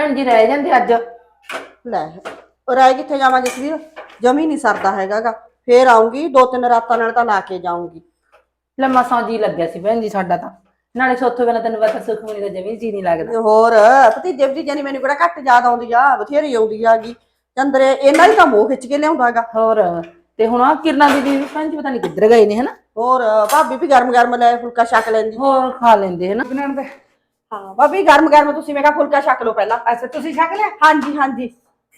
ਭੈਣ ਜੀ ਰਹਿ ਜਾਂਦੇ ਅੱਜ। ਲੈ ਉਹ ਰਾਏ ਕਿੱਥੇ ਜਾਵਾਂ ਜਸਵੀਰ ਜਮੀ ਨਹੀਂ ਸਰਦਾ ਹੈਗਾਗਾ। ਫੇਰ ਆਉਂਗੀ ਦੋ ਤਿੰਨ ਰਾਤਾਂ ਨਾਲ ਤਾਂ ਲਾ ਕੇ ਜਾਊਂਗੀ। ਲੰਮਾ ਸੌਂ ਜੀ ਲੱਗਿਆ ਸੀ ਭੈਣ ਜੀ ਸਾਡਾ ਤਾਂ। ਨਾਲੇ ਸੋਥੋਂ ਬਿਨਾਂ ਤੈਨੂੰ ਪਤਾ ਸੁਖਮਨੀ ਦਾ ਜਮੀ ਜੀ ਨਹੀਂ ਲੱਗਦਾ। ਤੇ ਹੋਰ ਭਤੀਜੇ ਭਤੀਜੇ ਨਹੀਂ ਮੈਨੂੰ ਕਿਹੜਾ ਘੱਟ ਯਾਦ ਆਉਂਦੀ ਆ ਬਥੇਰੀ ਆਉਂਦੀ ਆਗੀ। ਚੰਦਰੇ ਇਹਨਾਂ ਹੀ ਤਾਂ ਮੋਹ ਖਿੱਚ ਕੇ ਲਿਆਉਂਦਾਗਾ। ਹੋਰ ਤੇ ਹੁਣ ਆ ਕਿਰਨਾ ਦੀਦੀ ਵੀ ਭੈਣ ਜੀ ਪਤਾ ਨਹੀਂ ਕਿੱਧਰ ਗਏ ਨੇ ਹਨਾ? ਹੋਰ ਭਾਬੀ ਵੀ ਗਰਮ ਗਰਮ ਲੈ ਫੁਲਕਾ ਛਕ ਲੈਂਦੀ। ਹੋਰ ਖਾ ਲੈਂਦੇ ਹਨਾ? ਬਣਾਉਣ ਦੇ। ਹਾਂ ਭਾਬੀ ਗਰਮ ਗਰਮ ਤੁਸੀਂ ਮੈਂ ਕਿਹਾ ਫੁਲਕਾ ਛਕ ਲਓ ਪਹਿਲਾਂ। ਅੱਛਾ ਤੁਸੀਂ ਛਕ ਲਿਆ? ਹਾਂਜੀ ਹਾਂਜੀ।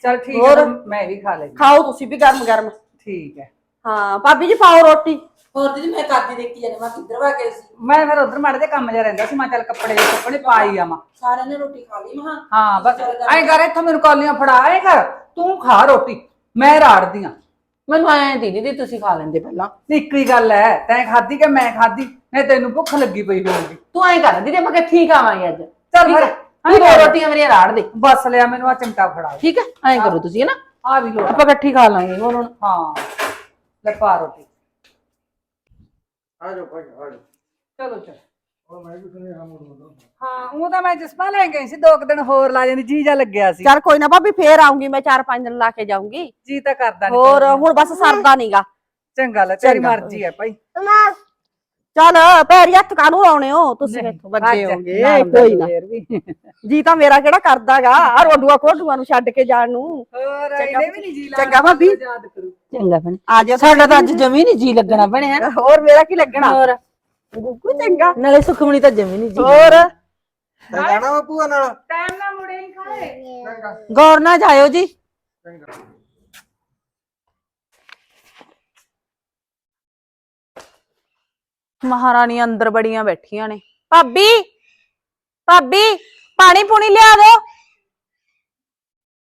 ਚਲ ਠੀਕ ਹੋਰ? ਹੈ ਮੈਂ ਵੀ ਖਾ ਲੈਂਦੀ ਖਾਓ ਤੁਸੀਂ ਵੀ ਗਰਮ ਗਰਮ। ਠੀਕ ਹੈ। ਹਾਂ ਭਾਬੀ ਜੀ ਪਾਓ ਰੋਟੀ। ਹੋਰ ਦੀਦੀ ਮੈਂ ਕਰਦੀ ਦੇਖੀ ਜਾਂਦੀ ਮੈਂ ਕਿੱਧਰ ਵਾ ਗਏ ਸੀ? ਮੈਂ ਫਿਰ ਉਧਰ ਮਾੜੇ ਦੇ ਕੰਮ ਜਿਹਾ ਰਹਿੰਦਾ ਸੀ ਮੈਂ ਚੱਲ ਕੱਪੜੇ ਕੱਪੜੇ ਪਾਈ ਆਵਾਂ ਸਾਰਿਆਂ ਨੇ ਰੋਟੀ ਖਾ ਲਈ ਮਹਾ ਹਾਂ ਬਸ ਐਂ ਕਰ ਇੱਥੋਂ ਮੈਨੂੰ ਕੌਲੀਆਂ ਫੜਾ ਐਂ ਕਰ ਤੂੰ ਖਾ ਰੋਟੀ ਮੈਂ ਰਾੜਦੀ ਆ। ਮੈਨੂੰ ਆਇਆ ਦੀਦੀ ਦੀ ਤੁਸੀਂ ਖਾ ਲੈਂਦੇ ਪਹਿਲਾਂ। ਇੱਕ ਹੀ ਗੱਲ ਹੈ ਤੈਂ ਖਾਧੀ ਕਿ ਮੈਂ ਖਾਧੀ? ਨਹੀਂ ਤੈਨੂੰ ਭੁੱਖ ਲੱਗੀ ਪਈ ਹੋਊਗੀ। ਤੂੰ ਐਂ ਕਰ ਦੀਦੀ ਆਪਾਂ ਇਕੱਠੀ ਖਾਵਾਂਗੇ ਅੱਜ। ਚੱਲ ਫਿਰ ਹੈ ਦੋ ਰੋਟੀਆਂ ਮੇਰੀਆਂ ਰਾੜ ਦੇ। ਬਸ ਲਿਆ ਮੈਨੂੰ ਆ ਚਮਟਾ ਫੜਾ ਠੀਕ ਹੈ ਐਂ ਕਰੋ ਤੁਸੀਂ ਹਨਾ ਆ ਵੀ ਲੋ ਆਪਾਂ ਇਕੱਠੀ ਖਾ ਲਾਂਗੇ ਹੁਣ ਹੁਣ। ਹਾਂ ਲੈ ਪਾ ਰੋਟੀ। ਆ ਜਾਓ ਭਾਈ ਆ ਜਾਓ। ਚਲੋ ਚਲ। ਹਾਂ ਮੋੜ ਮੋੜ। ਹਾਂ ਉਹ ਤਾਂ ਮੈਂ ਜਸਪਾ ਲੈ ਗਈ ਸੀ ਦੋ ਕੁ ਦਿਨ ਹੋਰ ਲਾ ਜਾਂਦੀ ਜੀ ਜਾ ਲੱਗਿਆ ਸੀ। ਚੱਲ ਕੋਈ ਨਾ ਭਾਬੀ ਫੇਰ ਆਉਂਗੀ ਮੈਂ ਚਾਰ ਪੰਜ ਦਿਨ ਲਾ ਕੇ ਜਾਊਂਗੀ। ਜੀ ਤਾਂ ਕਰਦਾ ਨੀ ਹੋਰ ਤੇਰਾ। ਹੁਣ ਬਸ ਸਰਦਾ ਨਹੀਂਗਾ ਚੰਗਾ ਲੈ ਤੇਰੀ ਚੰਗਾ। ਮਰਜ਼ੀ ਹੈ ਭਾਈ। ਚੱਲ ਪੈਰੀ ਹੱਥ ਕਾਹਨੂੰ ਲਾਉਣੇ ਹੋ? ਤੁਸੀਂ ਨਹੀਂ, ਇੱਥੋਂ ਵੱਡੇ ਅੱਜ ਹੋਗੇ। ਨਾਮ ਕੋਈ ਨਾ। ਫੇਰ ਵੀ। ਜੀ ਤਾਂ ਮੇਰਾ ਕਿਹੜਾ ਕਰਦਾਗਾ ਆ ਰੋਡੂਆ ਕੋਡੂਆ ਨੂੰ ਛੱਡ ਕੇ ਜਾਣ ਨੂੰ। ਹੋਰ ਚੰਗਾ ਇਹਨੇ ਵੀ ਨਹੀਂ ਜੀ ਲੱਗਦਾ ਚੰਗਾ ਭਾਬੀ। ਯਾਦ ਕਰੂ। ਚੰਗਾ ਭੈਣ। ਆ ਜਾ ਸਾਡਾ ਤਾਂ ਅੱਜ ਜਮੀ ਨਹੀਂ ਜੀ ਲੱਗਣਾ ਭੈਣੇ। ਹੈ ਹੋਰ ਮੇਰਾ ਕੀ ਲੱਗਣਾ? ਹੋਰ। ਗੁੱਗੂ ਚੰਗਾ। ਨਾਲੇ ਸੁਖਮਣੀ ਤਾਂ ਜਮੀ ਨਹੀਂ ਜੀ। ਹੋਰ? ਜਾਣਾ ਵਾ ਭੂਆ ਨਾਲ? ਟਾਈਮ ਨਾਲ ਮੁੜੇ ਹੀ ਖਾਏ। ਚੰਗਾ। ਗੌਰ ਨਾਲ ਜਾਇਓ ਜੀ। ਚੰਗਾ। ਮਹਾਰਾਣੀ ਅੰਦਰ ਬੜੀਆਂ ਬੈਠੀਆਂ ਨੇ। ਭਾਬੀ ਭਾਬੀ ਪਾਣੀ ਪੂਣੀ ਲਿਆ ਦੋ।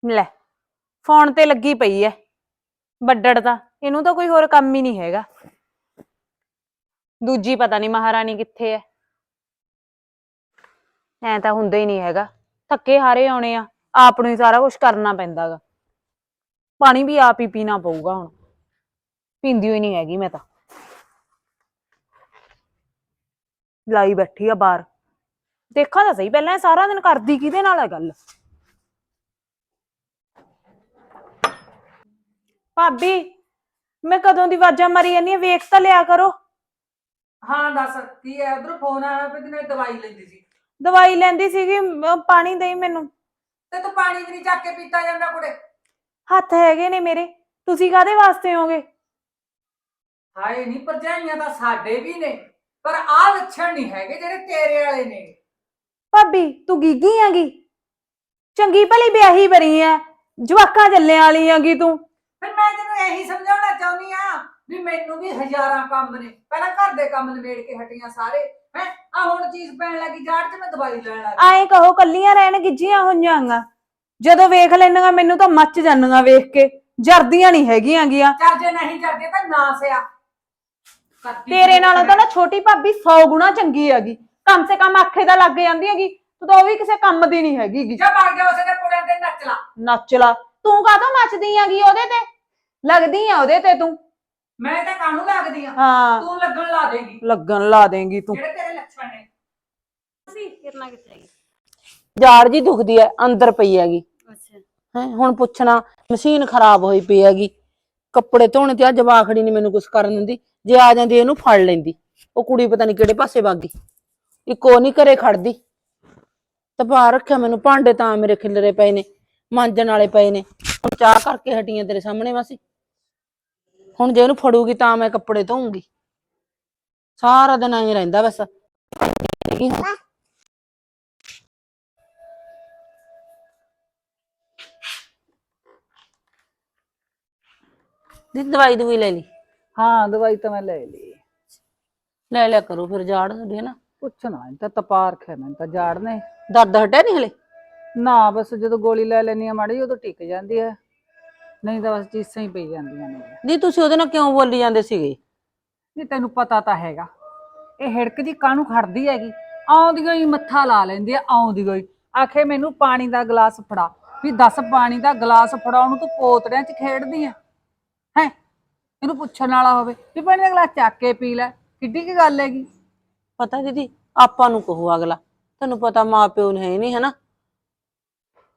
ਲੈ ਫੋਨ ਤੇ ਲੱਗੀ ਪਈ ਐ। ਵੱਡੜ ਤਾਂ ਇਹਨੂੰ ਤਾਂ ਕੋਈ ਹੋਰ ਕੰਮ ਹੀ ਨਹੀਂ ਹੈਗਾ। ਦੂਜੀ ਪਤਾ ਨਹੀਂ ਮਹਾਰਾਣੀ ਕਿੱਥੇ ਐ। ਐ ਤਾਂ ਹੁੰਦਾ ਹੀ ਨਹੀਂ ਹੈਗਾ। ਥੱਕੇ ਹਾਰੇ ਆਉਣੇ ਆ, ਆਪ ਨੂੰ ਹੀ ਸਾਰਾ ਕੁਝ ਕਰਨਾ ਪੈਂਦਾਗਾ। ਪਾਣੀ ਵੀ ਆਪ ਹੀ ਪੀਣਾ ਪਊਗਾ ਹੁਣ। ਪੀਂਦੀ ਹੋਈ ਨਹੀਂ ਹੈਗੀ ਮੈਂ ਤਾਂ। ਲਾਈ ਬੈਠੀ ਆ ਬਾਹਰ। ਦੇਖਾਂ ਤਾਂ ਸਹੀ, ਪਹਿਲਾਂ ਇਹ ਸਾਰਾ ਦਿਨ ਕਰਦੀ ਕਿਹਦੇ ਨਾਲ ਆ ਗੱਲ? ਭਾਬੀ, ਮੈਂ ਕਦੋਂ ਦੀ ਆਵਾਜ਼ਾਂ ਮਾਰੀ ਜਾਂਦੀ ਆ? ਵੇਖ ਤਾਂ ਲਿਆ ਕਰੋ। ਹਾਂ ਦੱਸ ਕੀ ਹੈ ਉਧਰ ਫੋਨ ਆਇਆ ਵੀ ਤੈਨੂੰ ਦਵਾਈ ਲੈਂਦੀ ਸੀ। ਦਵਾਈ ਲੈਂਦੀ ਸੀਗੀ ਮ- ਪਾਣੀ ਦੇਈ ਮੈਨੂੰ। ਤੇ ਤੂੰ ਪਾਣੀ ਵੀ ਨਹੀਂ ਚੱਕ ਕੇ ਪੀਤਾ ਜਾਂਦਾ ਕੁੜੇ। ਹੱਥ ਹੈਗੇ ਨੇ ਮੇਰੇ। ਤੁਸੀਂ ਕਾਦੇ ਵਾਸਤੇ ਹੋਗੇ ਹਾਏ ਨਹੀਂ ਭਰਜਾਈਆਂ ਤਾਂ ਸਾਡੇ ਵੀ ਨੇ ਪਰ ਆਹ ਲੱਛਣ ਨਹੀਂ ਹੈਗੇ ਜਿਹੜੇ ਤੇਰੇ ਵਾਲੇ ਨੇ। ਭਾਬੀ ਤੂੰ ਗੀਗੀ ਆਂਗੀ? ਚੰਗੀ ਭਲੀ ਵਿਆਹੀ ਬਰੀ ਆ ਜਵਾਕਾਂ ਚੱਲਿਆਂ ਵਾਲੀ ਆਂਗੀ ਤੂੰ। ਫਿਰ ਮੈਂ ਤੈਨੂੰ ਇਹੀ ਸਮਝਾਉਣਾ ਚਾਹੁੰਦੀ ਆ ਵੀ ਮੈਨੂੰ ਵੀ ਹਜ਼ਾਰਾਂ ਕੰਮ ਨੇ। ਪਹਿਲਾਂ ਘਰ ਦੇ ਕੰਮ ਨਿਬੇੜ ਕੇ ਹਟੀਆਂ ਸਾਰੇ। ਹੈ? ਆ ਹੁਣ ਚੀਜ਼ ਪੈਣ ਲੱਗੀ ਜਾੜ ਤੇ ਮੈਂ ਦਵਾਈ ਲੈਣ ਲੱਗੀ ਆਏ ਕਹੋ ਕੱਲੀਆਂ ਰਹਿਣ ਗਿੱਜੀਆਂ ਹੋਈਆਂਗਾ ਜਦੋਂ ਵੇਖ ਲੈਣੀਆਂ ਮੈਨੂੰ ਤਾਂ ਮੱਚ ਜਾਂਦੀਆਂ ਵੇਖ ਕੇ। ਜਰਦੀਆਂ ਨਹੀਂ ਹੈਗੀਆਂ ਗੀਆਂ। ਚੱਲ ਜੇ ਨਹੀਂ ਜਾਂਦੇ ਤਾਂ ਨਾ ਸਿਆ। ਕਰਦੀ ਤੇਰੇ ਨਾਲੋਂ ਤਾਂ ਨਾ ਛੋਟੀ ਭਾਬੀ 100 ਗੁਣਾ ਚੰਗੀ ਹੈਗੀ। ਕਮ ਸੇ ਕਮ ਆਖੇ ਤਾਂ ਲੱਗ ਜਾਂਦੀ ਹੈਗੀ। ਤੂੰ ਤਾਂ ਉਹ ਵੀ ਕਿਸੇ ਕੰਮ ਦੀ ਨਹੀਂ ਹੈਗੀ ਗੀ। ਜਾ ਮਰ ਗਿਆ ਉਸੇ ਦੇ ਕੁੜਿਆਂ ਤੇ ਨੱਚ ਲਾ। ਨੱਚ ਲਾ। ਤੂੰ ਕਾਹਤੋਂ ਮੱਚਦੀ ਹੈਗੀ ਉਹਦੇ ਤੇ? ਲੱਗਦੀ ਆ ਉਹਦੇ ਤੇ ਤੂੰ। ਮੈਂ ਤਾਂ ਕਾਹਨੂੰ ਲੱਗਦੀ ਆ? ਹਾਂ। ਤੂੰ ਲੱਗਣ ਲਾ ਦੇਗੀ। ਲੱਗਣ ਲਾ ਦੇਂਗੀ ਤੂੰ। ਜਿਹੜੇ ਤੇਰੇ ਲੱਛਣ ਨੇ। ਜਾੜ ਜੀ ਦੁਖਦੀ ਐ ਅੰਦਰ ਪਈ ਹੈਗੀ। ਹੈ ਹੁਣ ਪੁੱਛਣਾ ਮਸ਼ੀਨ ਖਰਾਬ ਹੋਈ ਪਈ ਹੈਗੀ। ਕੱਪੜੇ ਧੋਣੇ ਤੇ ਆ ਜਵਾਖੜੀ ਨਹੀਂ ਮੈਨੂੰ ਕੁਛ ਕਰਨ ਦਿੰਦੀ। ਜੇ ਆ ਜਾਂਦੀ ਇਹਨੂੰ ਫੜ ਲੈਂਦੀ। ਉਹ ਕੁੜੀ ਪਤਾ ਨਹੀਂ ਕਿਹੜੇ ਪਾਸੇ ਵਗ ਗਈ। ਇੱਕੋ ਨਹੀਂ ਘਰੇ ਖੜਦੀ। ਤਪਾ ਰੱਖਿਆ ਮੈਨੂੰ ਭਾਂਡੇ ਤਾਂ ਮੇਰੇ ਖਿਲਰੇ ਪਏ ਨੇ ਮਾਂਜਣ ਵਾਲੇ ਪਏ ਨੇ। ਹੁਣ ਚਾਹ ਕਰਕੇ ਹਟੀਆਂ ਤੇਰੇ ਸਾਹਮਣੇ ਮਾਸੀ। ਹੁਣ ਜੇ ਇਹਨੂੰ ਫੜੂਗੀ ਤਾਂ ਮੈਂ ਕੱਪੜੇ ਧੋਊਂਗੀ। ਸਾਰਾ ਦਿਨ ਐਂ ਰਹਿੰਦਾ ਬਸ। ਦੀ ਦਵਾਈ ਦਵਾਈ ਲੈ ਲਈ? ਹਾਂ ਦਵਾਈ ਤਾਂ ਮੈਂ ਲੈ ਲਈ। ਲੈ ਲਿਆ ਕਰੋ ਫਿਰ ਜਾੜ ਹੁੰਦੀ ਨਾ। ਪੁੱਛਣਾ ਇਹ ਤਾਂ ਤਪਾ ਰੱਖਿਆ ਮੈਂ ਤਾਂ ਜਾੜਨੇ ਦਰਦ ਹਟਿਆ ਨਹੀਂ ਹਲੇ? ਨਾ ਬਸ ਜਦੋਂ ਗੋਲੀ ਲੈ ਲੈਣੀ ਆ ਮਾੜੀ ਉਦੋਂ ਟਿਕ ਜਾਂਦੀ ਹੈ। ਨਹੀਂ ਤਾਂ ਬਸ ਚੀਸਾਂ ਹੀ ਪਈ ਜਾਂਦੀਆਂ ਨੇ। ਦੀ ਤੁਸੀਂ ਉਹਦੇ ਨਾਲ ਕਿਉਂ ਬੋਲੀ ਜਾਂਦੇ ਸੀਗੇ? ਨਹੀਂ ਤੈਨੂੰ ਪਤਾ ਤਾਂ ਹੈਗਾ। ਇਹ ਹਿੜਕ ਜੀ ਕਾਹਨੂੰ ਖੜਦੀ ਹੈਗੀ? ਆਉਂਦੀਆਂ ਹੀ ਮੱਥਾ ਲਾ ਲੈਂਦੀ ਆ ਆਉਂਦੀ ਹੀ। ਆਖੇ ਮੈਨੂੰ ਪਾਣੀ ਦਾ ਗਲਾਸ ਫੜਾ। ਵੀ ਦੱਸ ਪਾਣੀ ਦਾ ਗਲਾਸ ਫੜਾਉਣ ਨੂੰ ਤੂੰ ਪੋਤੜਿਆਂ 'ਚ ਖੇਡਦੀ ਆ? ਹੈ? ਇਹਨੂੰ ਪੁੱਛਣ ਵਾਲਾ ਹੋਵੇ ਵੀ ਪਾਣੀ ਦਾ ਗਲਾਸ ਚੱਕ ਕੇ ਪੀ ਲੈ। ਕਿੱਡੀ ਕੀ ਗੱਲ ਹੈਗੀ? ਪਤਾ ਦੀਦੀ ਆਪਾਂ ਨੂੰ ਕਹੋ ਅਗਲਾ। ਤੁਹਾਨੂੰ ਪਤਾ ਮਾਂ ਪਿਓ ਨੇ ਹੈ ਨਹੀਂ ਹਨਾ?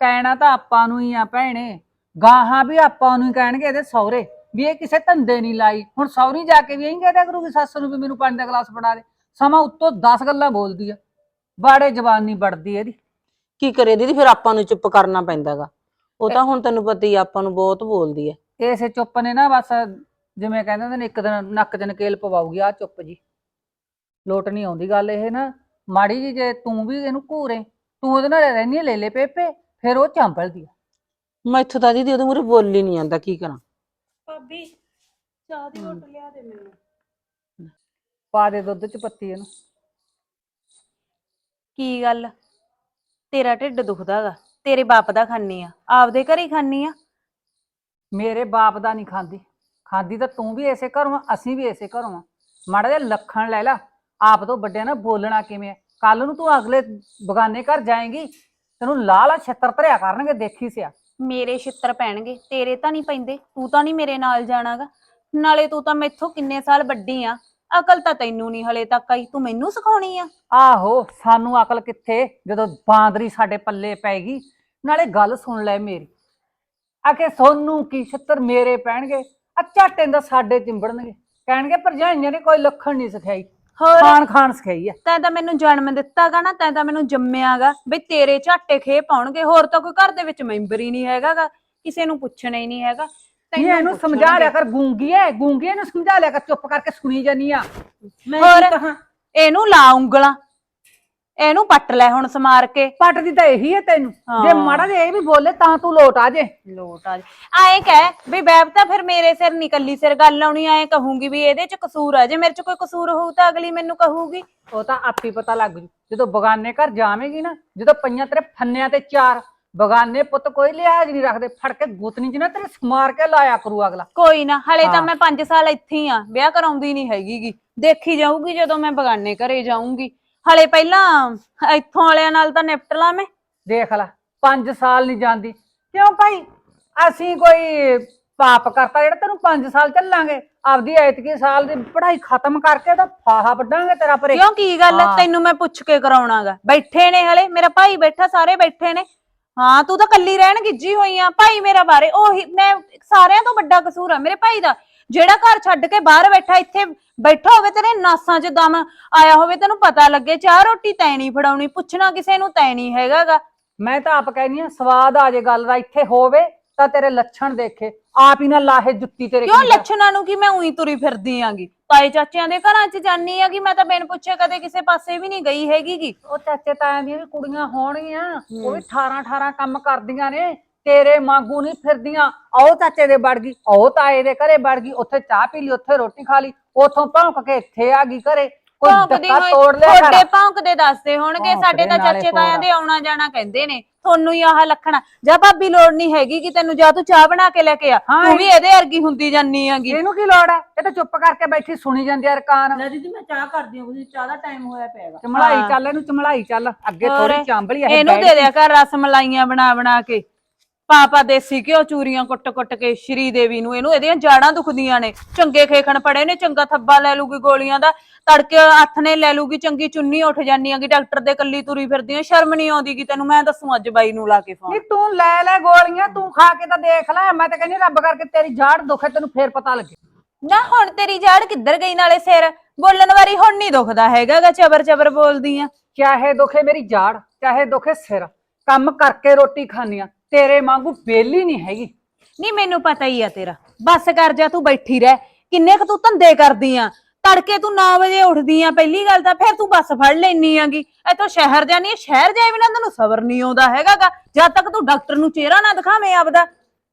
ਕਹਿਣਾ ਤਾਂ ਆਪਾਂ ਨੂੰ ਹੀ ਆ ਭੈਣੇ। ਗਾਹਾਂ ਵੀ ਆਪਾਂ ਨੂੰ ਹੀ ਕਹਿਣਗੇ ਇਹਦੇ ਸਹੁਰੇ ਵੀ ਇਹ ਕਿਸੇ ਧੰਦੇ ਨਹੀਂ ਲਾਈ। ਹੁਣ ਸਹੁਰੀ ਜਾ ਕੇ ਵੀ ਇਹੀ ਕਹਿ ਦਿਆ ਕਰੂਗੀ ਸੱਸ ਨੂੰ ਵੀ ਮੈਨੂੰ ਪਾਣੀ ਦਾ ਗਲਾਸ ਫੜਾ ਦੇ। ਸਮਾਂ ਉੱਤੋਂ 10 ਗੱਲਾਂ ਬੋਲਦੀ ਆ। ਬਾੜੇ ਜ਼ਬਾਨ ਨਹੀਂ ਵੜਦੀ ਇਹਦੀ। ਕੀ ਕਰੇ ਦੀਦੀ ਫਿਰ ਆਪਾਂ ਨੂੰ ਚੁੱਪ ਕਰਨਾ ਪੈਂਦਾਗਾ। ਉਹ ਤਾਂ ਹੁਣ ਤੈਨੂੰ ਪਤਾ ਹੀ ਆ, ਆਪਾਂ ਨੂੰ ਬਹੁਤ ਬੋਲਦੀ ਹੈ ਇਸੇ ਚੁੱਪ ਨੇ ਨਾ ਬਸ ਜਿਵੇਂ ਕਹਿੰਦੇ ਹੁੰਦੇ ਨੇ ਇੱਕ ਦਿਨ ਨੱਕ 'ਚ ਨਕੇਲ ਪਵਾਉਗੀ ਆ ਚੁੱਪ ਜੀ। ਲੋਟ ਨਹੀਂ ਆਉਂਦੀ ਗੱਲ ਇਹ ਨਾ। ਮਾੜੀ ਜੀ ਜੇ ਤੂੰ ਵੀ ਇਹਨੂੰ ਘੂਰੇ ਤੂੰ ਉਹਦੇ ਨਾਲ ਰਹਿਨੀ ਆ ਲੈ ਲੈ ਪੇਪੇ ਫਿਰ ਉਹ ਚੰਬਲਦੀ ਆ। ਮੈਥੋਂ ਤਾਂ ਦੀਦੀ ਉਹਦੇ ਮੂਰੇ ਬੋਲ ਹੀ ਨਹੀਂ ਆਂਦਾ ਕੀ ਕਰਾਂ? ਭਾਬੀ ਚਾਹ ਦੀ ਬੋਤਲ ਲਿਆ ਦੇ ਮੈਨੂੰ। ਪਾ ਦੇ ਦੁੱਧ 'ਚ ਪੱਤੀ ਇਹਨੂੰ। ਕੀ ਗੱਲ? ਤੇਰਾ ਢਿੱਡ ਦੁਖਦਾਗਾ ਤੇਰੇ ਬਾਪ ਦਾ ਖਾਨੀ ਆ। ਆਪਦੇ ਘਰੇ ਹੀ ਖਾਨੀ ਆ। ਮੇਰੇ ਬਾਪ ਦਾ ਨਹੀਂ ਖਾਂਦੀ। ਖਾਂਦੀ ਤਾਂ ਤੂੰ ਵੀ ਐਸੇ ਘਰੋਂ ਆ, ਅਸੀਂ ਵੀ ਐਸੇ ਘਰੋਂ ਆ। ਮਾੜਾ ਜਿਹਾ ਲੱਖਣ ਲੈ ਲਾ। ਆਪ ਤੋਂ ਵੱਡਿਆਂ ਨਾਲ ਬੋਲਣਾ ਕਿਵੇਂ ਕੱਲ ਨੂੰ ਤੂੰ ਅਗਲੇ ਬਗਾਨੇ ਘਰ ਜਾਏਂਗੀ ਤੈਨੂੰ ਲਾਲਾ ਛੱਤਰ ਧਰਿਆ ਕਰਨਗੇ ਦੇਖੀ ਸਿਆ। ਮੇਰੇ ਛਿੱਤਰ ਪੈਣਗੇ, ਤੇਰੇ ਤਾਂ ਨਹੀਂ ਪੈਂਦੇ, ਤੂੰ ਤਾਂ ਨਹੀਂ ਮੇਰੇ ਨਾਲ ਜਾਣਾਗਾ। ਨਾਲੇ ਤੂੰ ਤਾਂ ਮੈਥੋਂ ਕਿੰਨੇ ਸਾਲ ਵੱਡੀ ਆ, ਅਕਲ ਤਾਂ ਤੈਨੂੰ ਨਹੀਂ ਹਲੇ ਤੱਕ ਆਈ, ਤੂੰ ਮੈਨੂੰ ਸਿਖਾਉਣੀ ਆ। ਆਹੋ, ਸਾਨੂੰ ਅਕਲ ਕਿੱਥੇ, ਜਦੋਂ ਬਾਂਦਰੀ ਸਾਡੇ ਪੱਲੇ ਪੈ ਗਈ ਨਾਲੇ ਗੱਲ ਸੁਣ ਲੈ ਮੇਰੀ। ਆਕੇ ਸੋਨੂੰ ਕੀ ਛੱਤਰ ਮੇਰੇ ਪੈਣਗੇ ਆ ਝਾਟੇ ਦਾ ਸਾਡੇ ਚਿੰਬੜਨਗੇ। ਕਹਿਣਗੇ, ਭਰਜਾਈਆਂ ਨੇ ਕੋਈ ਲੱਖਣ ਨਹੀਂ ਸਿਖਾਈ। ਹੋਰ? ਖਾਨ ਖਾਨ ਸਿਖਾਈ ਆ। ਤੈਂ ਤਾਂ ਮੈਨੂੰ ਜਨਮ ਦਿੱਤਾਗਾ ਨਾ ਤੈਂ ਤਾਂ ਮੈਨੂੰ ਜੰਮਿਆਗਾ। ਬਈ ਤੇਰੇ ਝਾਟੇ ਖੇ ਪਾਉਣਗੇ ਹੋਰ ਤਾਂ ਕੋਈ ਘਰ ਦੇ ਵਿੱਚ ਮੈਂਬਰ ਹੀ ਨਹੀਂ ਹੈਗਾਗਾ ਕਿਸੇ ਨੂੰ ਪੁੱਛਣਾ ਹੀ ਨਹੀਂ ਹੈਗਾ। ਨਹੀਂ ਇਹਨੂੰ ਸਮਝਾ ਲਿਆ ਕਰ ਗੂੰਗੀ ਐ ਗੂੰਗੀ ਇਹਨੂੰ ਸਮਝਾ ਲਿਆ ਕਰ ਚੁੱਪ ਕਰਕੇ ਸੁਣੀ ਜਾਨੀ ਆ। ਮੈਂ ਹੋਰ? ਕਹਾਂ? ਇਹਨੂੰ ਲਾ ਉਂਗਲਾਂ। ਇਹਨੂੰ ਪੱਟ ਲੈ ਹੁਣ ਸਮਾਰ ਕੇ। ਪੱਟਦੀ ਤਾਂ ਇਹੀ ਹੈ ਤੈਨੂੰ। ਜੇ। ਮਾੜਾ ਜਿਹਾ ਇਹ ਵੀ ਬੋਲੇ ਤਾਂ ਤੂੰ ਲੋਟ ਆ ਜੇ। ਲੋਟ ਆ ਆਏ ਕਹਿ ਵੀ ਬੈਬ ਤਾਂ ਫਿਰ ਮੇਰੇ ਸਿਰ ਨਿਕਲੀ ਸਿਰ ਗੱਲ ਆਉਣੀ ਆਏ ਕਹੂੰਗੀ ਵੀ ਇਹਦੇ ਚ ਕਸੂਰ ਆ ਜੇ ਮੇਰੇ ਚ ਕੋਈ ਕਸੂਰ ਹੋਊ ਤਾਂ ਅਗਲੀ ਮੈਨੂੰ ਕਹੂਗੀ। ਉਹ ਤਾਂ ਆਪੇ ਪਤਾ ਲੱਗ ਜੂ। ਜਦੋਂ ਬਗਾਨੇ ਘਰ ਜਾਵੇਂਗੀ ਨਾ ਜਦੋਂ ਪਈਆਂ ਤੇਰੇ ਫੰਨਿਆਂ ਤੇ ਚਾਰ ਬਗਾਨੇ ਪੁੱਤ ਕੋਈ ਲਿਹਾਜ਼ ਨਹੀਂ ਰੱਖਦੇ। ਫੜ ਕੇ ਗੁੱਤਨੀ ਚ ਨਾ ਤੇਰੇ ਸਮਾਰ ਕੇ ਲਾਇਆ ਕਰੂ ਅਗਲਾ। ਕੋਈ ਨਾ ਹਲੇ ਤਾਂ। ਮੈਂ 5 ਸਾਲ ਇੱਥੇ ਹੀ ਆ। ਵਿਆਹ ਕਰਾਉਂਦੀ ਨਹੀਂ ਹੈਗੀਗੀ। ਦੇਖੀ ਜਾਊਗੀ ਜਦੋਂ ਮੈਂ ਬਗਾਨੇ ਘਰੇ ਜਾਊਂਗੀ। ਹਲੇ ਪਹਿਲਾਂ ਇੱਥੋਂ ਵਾਲਿਆਂ ਨਾਲ ਤਾਂ ਨਿਪਟ ਲਾਂ ਮੈਂ। ਦੇਖ ਲੈ 5 ਸਾਲ ਨਹੀਂ ਜਾਂਦੀ। ਕਿਉਂ ਭਾਈ? ਅਸੀਂ ਕੋਈ ਪਾਪ ਕਰਤਾ ਜਿਹੜਾ ਤੈਨੂੰ 5 ਸਾਲ ਚੱਲਾਂਗੇ। ਆਪਦੀ ਐਤਕੀ ਸਾਲ ਦੀ ਪੜ੍ਹਾਈ ਖਤਮ ਕਰਕੇ ਤਾਂ ਫਾਹਾ ਵੱਢਾਂਗੇ ਤੇਰਾ ਪਰੇ। ਕਿਉਂ ਕੀ ਗੱਲ ਹਾਂ। ਤੈਨੂੰ ਮੈਂ ਪੁੱਛ ਕੇ ਕਰਾਉਣਾਗਾ। ਬੈਠੇ ਨੇ ਹਲੇ ਮੇਰਾ ਭਾਈ ਬੈਠਾ ਸਾਰੇ ਬੈਠੇ ਨੇ। ਹਾਂ ਤੂੰ ਤਾਂ ਕੱਲੀ ਰਹਿਣ ਗਿੱਜੀ ਹੋਈ ਆ। ਭਾਈ ਮੇਰਾ ਬਾਰੇ ਉਹੀ ਮੈਂ ਸਾਰਿਆਂ ਤੋਂ ਵੱਡਾ ਕਸੂਰ ਆ। ਮੇਰੇ ਭਾਈ ਦਾ ਜਿਹੜਾ ਘਰ ਛੱਡ ਕੇ ਬਾਹਰ ਬੈਠਾ ਇੱਥੇ ਬੈਠਾ ਹੋਵੇ ਤੇਰੇ ਨਾਸਾਂ 'ਚ ਦਮ ਆਇਆ ਹੋਵੇ ਤੈਨੂੰ ਪਤਾ ਲੱਗੇ ਚਾਹ ਰੋਟੀ ਤੈਂ ਨਹੀਂ ਫੜਾਉਣੀ ਪੁੱਛਣਾ ਕਿਸੇ ਨੂੰ ਤੈਂ ਨਹੀਂ ਹੈਗਾਗਾ। ਮੈਂ ਤਾਂ ਆਪ ਕਹਿੰਦੀ ਆ ਸਵਾਦ ਆ ਜੇ ਗੱਲ ਦਾ ਇੱਥੇ ਹੋਵੇ ਤਾਂ ਤੇਰੇ ਲੱਛਣ ਦੇਖੇ ਆਪ ਹੀ ਨਾ ਲਾਹੇ ਜੁੱਤੀ ਤੇਰੇ ਕਿਉਂ ਕੰਨੀ ਲੱਛਣਾਂ ਨੂੰ ਕਿ ਮੈਂ ਉਹੀ ਤੁਰੀ ਫਿਰਦੀ ਆਂਗੀ? ਤਾਏ ਚਾਚਿਆਂ ਦੇ ਘਰਾਂ 'ਚ ਜਾਨੀ ਆਂਗੀ ਮੈਂ ਤਾਂ ਬਿਨ ਪੁੱਛੇ ਕਦੇ ਕਿਸੇ ਪਾਸੇ ਵੀ ਨਹੀਂ ਗਈ ਹੈਗੀਗੀ। ਉਹ ਚਾਚੇ ਤਾਇਆਂ ਦੀਆਂ ਵੀ ਕੁੜੀਆਂ ਹੋਣਗੀਆਂ ਉਹ ਵੀ 18 18 ਕੰਮ ਕਰਦੀਆਂ ਨੇ ਤੇਰੇ ਵਾਂਗੂ ਨਹੀਂ ਫਿਰਦੀਆਂ। ਆਓ ਚਾਚੇ ਦੇ ਵੜ ਗਈ ਆਓ ਤਾਏ ਦੇ ਘਰੇ ਵੜ ਗਈ ਉੱਥੇ ਚਾਹ ਪੀ ਲਈ ਉੱਥੇ ਰੋਟੀ ਖਾ ਲਈ ਉਥੋਂ ਭੌਂਕ ਕੇ ਇੱਥੇ ਆ ਗਈ ਘਰੇ। ਕੋਈ ਭੌਂਕਦੇ ਧੱਕਾ ਹੋਏ ਤੋੜ ਲਿਆ ਤੁਹਾਡੇ ਘਰ। ਭੌਂਕਦੇ ਦੱਸਦੇ ਹੋਣਗੇ ਭੌਂਕਦੇ ਸਾਡੇ ਤਾਂ ਨਾਲੇ ਚਾਚੇ ਤਾਇਆਂ। ਦੇ ਆਉਣਾ ਜਾਣਾ ਕਹਿੰਦੇ ਨੇ ਤੁਹਾਨੂੰ ਹੀ ਆਹ ਲੱਖਣਾ। ਜਾਂ ਭਾਬੀ ਲੋੜ ਨਹੀਂ ਹੈਗੀ ਕਿ ਤੈਨੂੰ ਜਾ ਤੂੰ ਚਾਹ ਬਣਾ ਕੇ ਲੈ ਕੇ ਆ। ਹਾਂ, ਤੂੰ ਵੀ ਇਹਦੇ ਵਰਗੀ ਹੁੰਦੀ ਜਾਨੀ ਆਂਗੀ ਇਹਨੂੰ ਕੀ ਲੋੜ ਹੈ ਇਹ ਤਾਂ ਚੁੱਪ ਕਰਕੇ ਬੈਠੀ ਸੁਣੀ ਜਾਂਦੀ ਆ ਰਕਾਨ ਲੈ ਦੀਦੀ ਮੈਂ ਚਾਹ ਕਰਦੀ ਹਾਂ ਤੁਸੀਂ ਚਾਹ ਦਾ ਟਾਈਮ ਹੋਇਆ ਪਿਆਗਾ। ਹਾਂ। ਚੱਲ ਇਹਨੂੰ ਚਮੜਾਈ ਚੱਲ। ਅੱਗੇ ਹੋਰ, ਥੋੜੀ ਚਾਂਬਲੀ ਇਹ ਇਹਨੂੰ ਬੈਠ ਦੇ ਦਿਆ ਕਰ ਰਸ ਮਲਾਈਆਂ ਬਣਾ ਬਣਾ ਕੇ। ਪਾਪਾ ਦੇਸੀ ਘਿਓ ਚੂਰੀਆਂ ਕੁੱਟ-ਕੁੱਟ ਕੇ ਸ਼੍ਰੀ ਦੇਵੀ ਨੂੰ ਇਹਨੂੰ ਇਹਦੀਆਂ ਜਾੜਾਂ ਦੁਖਦੀਆਂ ਨੇ। ਚੰਗੇ ਖੇਖਣ ਪੜੇ ਨੇ ਚੰਗਾ ਥੱਬਾ ਲੈ ਲੂਗੀ ਗੋਲੀਆਂ ਦਾ ਤੜਕੇ ਹੱਥ ਨੇ ਲੈ ਲੂਗੀ ਚੰਗੀ ਚੁੰਨੀ ਉੱਠ ਜਾਨੀ ਆਂਗੀ ਡਾਕਟਰ ਦੇ ਕੱਲੀ ਤੁਰੀ ਫਿਰਦੀ ਆ ਸ਼ਰਮ ਨਹੀਂ ਆਉਂਦੀ ਕਿ ਤੈਨੂੰ ਮੈਂ ਦੱਸੂ ਅੱਜ ਬਾਈ ਨੂੰ ਲਾ ਕੇ ਫੋਨ ਨਹੀਂ ਤੂੰ ਲੈ ਲੈ ਗੋਲੀਆਂ ਤੂੰ ਖਾ ਕੇ ਤਾਂ ਦੇਖ ਲੈ ਮੈਂ ਤਾਂ ਕਹਿੰਦੀ ਰੱਬ ਕਰਕੇ ਤੇਰੀ ਜਾੜ ਦੁਖੇ ਤੈਨੂੰ ਫੇਰ ਪਤਾ ਲੱਗੇ। ਨਾ ਹੁਣ ਤੇਰੀ ਜਾੜ ਕਿੱਧਰ ਗਈ ਨਾਲੇ ਸਿਰ? ਬੋਲਣ ਵਾਰੀ ਹੁਣ ਨਹੀਂ ਦੁਖਦਾ ਹੈਗਾਗਾ ਚਬਰ ਚਬਰ ਬੋਲਦੀ ਆ ਚਾਹੇ ਦੁਖੇ ਮੇਰੀ ਜਾੜ ਚਾਹੇ ਦੁਖੇ ਸਿਰ ਕੰਮ ਕਰਕੇ ਰੋਟੀ ਖਾਣੀਆਂ ਤੇਰੇ ਵਾਂਗੂ ਬੇਲੀ ਨਹੀਂ ਹੈਗੀ। ਨਹੀਂ ਮੈਨੂੰ ਪਤਾ ਹੀ ਆ ਤੇਰਾ। ਬੱਸ ਕਰ ਜਾ ਤੂੰ ਬੈਠੀ ਰਹਿ। ਕਿੰਨੇ ਕੁ ਤੂੰ ਧੰਦੇ ਕਰਦੀ ਆ? ਤੜਕੇ ਤੂੰ 9 ਵਜੇ ਉੱਠਦੀ ਆ ਪਹਿਲੀ ਗੱਲ ਤਾਂ ਫਿਰ ਤੂੰ ਬੱਸ ਫੜ ਲੈਣੀ ਆਂਗੀ। ਇੱਥੋਂ ਸ਼ਹਿਰ ਜਾਨੀ ਆ ਸ਼ਹਿਰ ਜਾਏ ਬਿਨਾਂ ਤੈਨੂੰ ਸਬਰ ਨਹੀਂ ਆਉਂਦਾ ਹੈਗਾਗਾ। ਜਦ ਤੱਕ ਤੂੰ ਡਾਕਟਰ ਨੂੰ ਚਿਹਰਾ ਨਾ ਦਿਖਾਵੇਂ ਆਪਦਾ।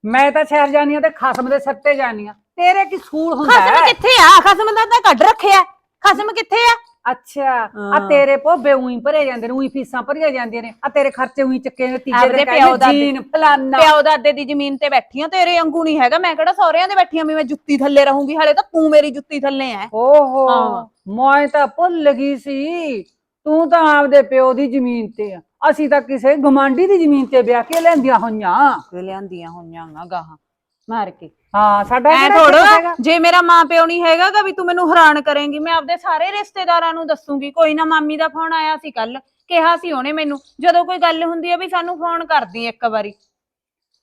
ਮੈਂ ਤਾਂ ਸ਼ਹਿਰ ਜਾਨੀ ਆ ਤੇ ਖਸਮ ਦੇ ਸਿਰ ਤੇ ਜਾਨੀ ਆ। ਤੇਰੇ ਕੀ ਸੂਲ ਹੁੰਦਾ ਖਸਮ ਹੈ? ਕਿੱਥੇ ਆ? ਖਸਮ ਦਾ ਤਾਂ ਕੱਢ ਰੱਖਿਆ। ਖਸਮ ਕਿੱਥੇ ਆ? ਅੱਛਾ ਆ ਹਾਂ। ਤੇਰੇ ਭੋਬੇ ਉਹੀ ਭਰੇ ਜਾਂਦੇ ਨੇ ਉਹੀ ਫੀਸਾਂ ਭਰੀਆਂ ਜਾਂਦੀਆਂ ਨੇ ਆ ਤੇਰੇ ਖਰਚੇ ਉਹੀ ਚੱਕੇ ਨੇ ਤੀਜੇ ਆਪਦੇ ਦੇ ਪਿਓ ਜੀਨ ਫਲਾਨਾ। ਪਿਓ ਦਾਦੇ ਦੀ ਜ਼ਮੀਨ ਤੇ ਬੈਠੀ ਆ ਤੇਰੇ ਵਾਂਗੂ ਨਹੀਂ ਹੈਗਾ ਮੈਂ ਕਿਹੜਾ ਸਹੁਰਿਆਂ ਦੇ ਬੈਠੀ ਆ ਵੀ ਮੈਂ ਜੁੱਤੀ ਥੱਲੇ ਰਹੂੰਗੀ ਹਲੇ ਤਾਂ ਤੂੰ ਮੇਰੀ ਜੁੱਤੀ ਥੱਲੇ ਐ। ਓਹੋ ਹਾਂ। ਮੈਂ ਤਾਂ ਭੁੱਲ ਗਈ ਸੀ ਤੂੰ ਤਾਂ ਆਪਦੇ ਪਿਓ ਦੀ ਜ਼ਮੀਨ ਤੇ ਆ। ਅਸੀਂ ਤਾਂ ਕਿਸੇ ਗਮਾਂਡੀ ਦੀ ਜ਼ਮੀਨ ਤੇ ਵਿਆਹ ਕੇ ਲੈਂਦੀਆਂ ਹੋਈਆਂ। ਲਿਆਂਦੀਆਂ ਹੋਈਆਂ ਗਾਹਾਂ ਮਾਰ ਕੇ ਹਾਂ ਸਾਡਾ ਐ ਕਿਹੜਾ ਥੋੜਾ ਖੇਤ ਹੈਗਾ? ਜੇ ਮੇਰਾ ਮਾਂ ਪਿਓ ਨਹੀਂ ਹੈਗਾਗਾ ਵੀ ਤੂੰ ਮੈਨੂੰ ਹੈਰਾਨ ਕਰੇਂਗੀ ਮੈਂ ਆਪਦੇ ਸਾਰੇ ਰਿਸ਼ਤੇਦਾਰਾਂ ਨੂੰ ਦੱਸੂਗੀ ਕੋਈ ਨਾ ਮਾਮੀ ਦਾ ਫੋਨ ਆਇਆ ਸੀ ਕੱਲ ਕਿਹਾ ਸੀ ਉਹਨੇ ਮੈਨੂੰ ਜਦੋਂ ਕੋਈ ਗੱਲ ਹੁੰਦੀ ਆ ਵੀ ਸਾਨੂੰ ਫੋਨ ਕਰਦੀ ਇੱਕ ਵਾਰੀ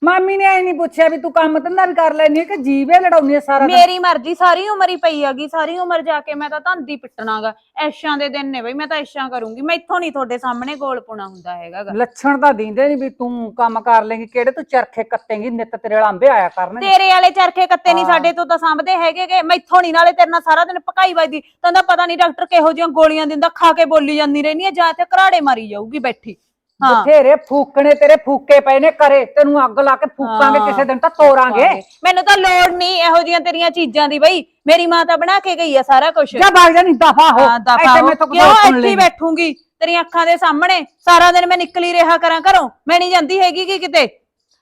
ਮਾਮੀ ਨੇ ਐ ਨਹੀਂ ਪੁੱਛਿਆ ਵੀ ਤੂੰ ਕੰਮ ਧੰਦਾ ਵੀ ਕਰ ਲੈਣੀ ਹੈ ਕਿ ਜੀਵੇ ਲੜਾਉਣੀ ਹੈ ਸਾਰਾ ਦਿਨ? ਮੇਰੀ ਮਰਜ਼ੀ ਸਾਰੀ ਉਮਰ ਹੀ ਪਈ ਹੈਗੀ ਸਾਰੀ ਉਮਰ ਜਾ ਕੇ ਮੈਂ ਤਾਂ ਧੰਦੀ ਪਿੱਟਣਾਗਾ। ਐਸ਼ਾਂ ਦੇ ਦਿਨ ਨੇ ਬਈ ਮੈਂ ਤਾਂ ਐਸ਼ਾਂ ਕਰੂੰਗੀ। ਮੈਥੋਂ ਨਹੀਂ ਤੁਹਾਡੇ ਸਾਹਮਣੇ ਗੋਲ ਪੁਣਾ ਹੁੰਦਾ ਹੈਗਾ ਗਾ। ਲੱਛਣ ਤਾਂ ਦਿੰਦੇ ਨਹੀਂ ਵੀ ਤੂੰ ਕੰਮ ਕਰ ਲੇਂਗੀ ਕਿਹੜੇ ਤੂੰ ਚਰਖੇ ਕੱਤੇਂਗੀ ਨਿੱਤ ਤੇਰੇ ਲਾਂਬੇ ਆਇਆ ਕਰਨਗੇ। ਤੇਰੇ ਵਾਲੇ ਚਰਖੇ ਕੱਤੇ ਨਹੀਂ। ਸਾਡੇ ਤੋਂ ਤਾਂ ਸਾਂਭਦੇ ਹੈਗੇਗੇ ਮੈਥੋਂ ਨਹੀਂ ਨਾਲੇ ਤੇਰੇ ਨਾਲ ਸਾਰਾ ਦਿਨ ਪਕਾਈ ਵੱਜਦੀ। ਤੈਨੂੰ ਤਾਂ ਪਤਾ ਨਹੀਂ ਡਾਕਟਰ ਕਿਹੋ ਜਿਹੀਆਂ ਗੋਲੀਆਂ ਦਿੰਦਾ ਖਾ ਕੇ ਬੋਲੀ ਜਾਂਦੀ ਰਹਿੰਦੀ ਹੈ ਜਾਂ ਤੇ ਘਰਾੜੇ ਮਾਰੀ ਜਾਊਗੀ ਬੈਠੀ। ਹਾਂ। ਬਥੇਰੇ ਫੂਕਣੇ ਤੇਰੇ ਫੂਕੇ ਪਏ ਨੇ ਕਰੇ ਤੈਨੂੰ ਅੱਗ ਲਾ ਕੇ ਫੂਕਾਂਗੇ। ਕਿਸੇ ਦਿਨ ਤਾਂ ਤੋੜਾਂਗੇ ਮੈਨੂੰ ਤਾਂ ਲੋੜ ਨਹੀਂ ਇਹੋ ਜਿਹੀਆਂ ਤੇਰੀਆਂ ਚੀਜ਼ਾਂ ਦੀ ਬਈ। ਮੇਰੀ ਮਾਂ ਤਾਂ ਬਣਾ ਕੇ ਗਈ ਆ ਸਾਰਾ ਕੁਝ ਜਾ ਭਾਗ ਜਾ ਨਹੀਂ ਦਫਾ ਹੋ। ਹਾਂ ਦਫਾ ਹੋ। ਕਿਉਂ ਇੱਥੇ। ਬੈਠੂੰਗੀ? ਤੇਰੀਆਂ ਅੱਖਾਂ ਦੇ ਸਾਹਮਣੇ ਸਾਰਾ ਦਿਨ ਮੈਂ ਨਿਕਲੀ ਰਿਹਾ ਕਰਾਂ ਘਰੋਂ। ਮੈਂ ਨਹੀਂ ਜਾਂਦੀ ਹੈਗੀ ਕਿ ਕਿਤੇ।